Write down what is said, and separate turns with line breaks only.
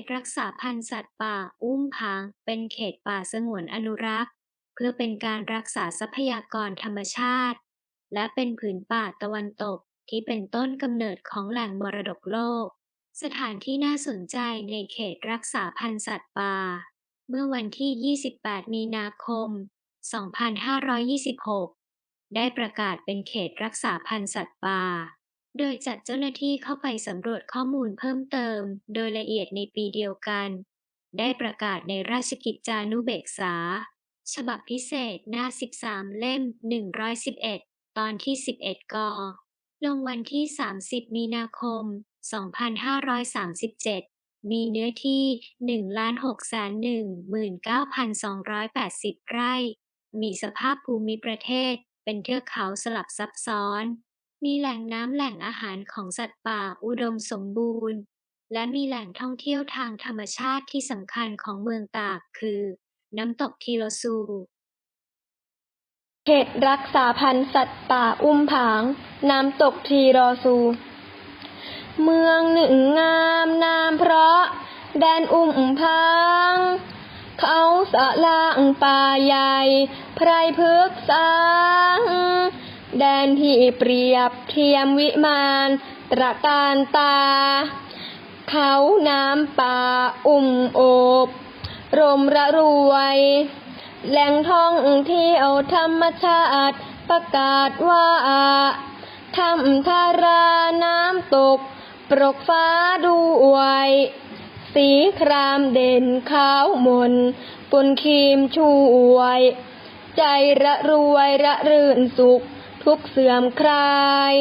ตรักษาพันธุ์สัตว์ป่า อุ้มผาง เป็นเขตป่าสงวนอนุรักษ์ เพื่อเป็นการรักษาทรัพยากรธรรมชาติ และเป็นผืนป่าตะวันตกที่เป็นต้นกำเนิดของแหล่งมรดกโลก สถานที่น่าสนใจในเขตรักษาพันธุ์สัตว์ป่า เมื่อวันที่ 28 มีนาคม 2526 ได้ประกาศเป็นเขตรักษาพันธุ์สัตว์ป่า โดยจัดเจ้าหน้าที่เข้าไปสำรวจข้อมูลเพิ่มเติม โดยละเอียดในปีเดียวกัน ได้ประกาศในราชกิจจานุเบกษา ฉบับพิเศษหน้า 13 เล่ม 111 ตอนที่ 11 กลงวันที่ 30 มีนาคม 2537 มีเนื้อที่ 1,619,280 ไร่ มีสภาพภูมิประเทศเป็นเทือกเขาสลับซับซ้อน มีแหล่งน้ำแหล่งอาหารของสัตว์ป่าอุดมสมบูรณ์ และมีแหล่งท่องเที่ยวทางธรรมชาติที่สำคัญของเมืองตาก คือ น้ำตกทีโรซู
เขตรักษาพันธุ์สัตว์ป่าอุ้มผาง น้ำตกทีรอซู เมืองหนึ่งงามนามเพราะ แดนอุ้มผาง เขาสะล่างป่าใหญ่ ไพรพฤกษสาง แดนที่เปรียบเทียมวิมานตระการตา เขาน้ำป่าอุ่มโอบ รมระรวย แหล่งท่องเที่ยวธรรมชาติประกาศว่าทำทาราน้ำตก ปรกฟ้าด้วย สีครามเด่นขาวมนปนครีมช่วย ใจระรวยระรื่นสุข ทุกเสื่อมคลาย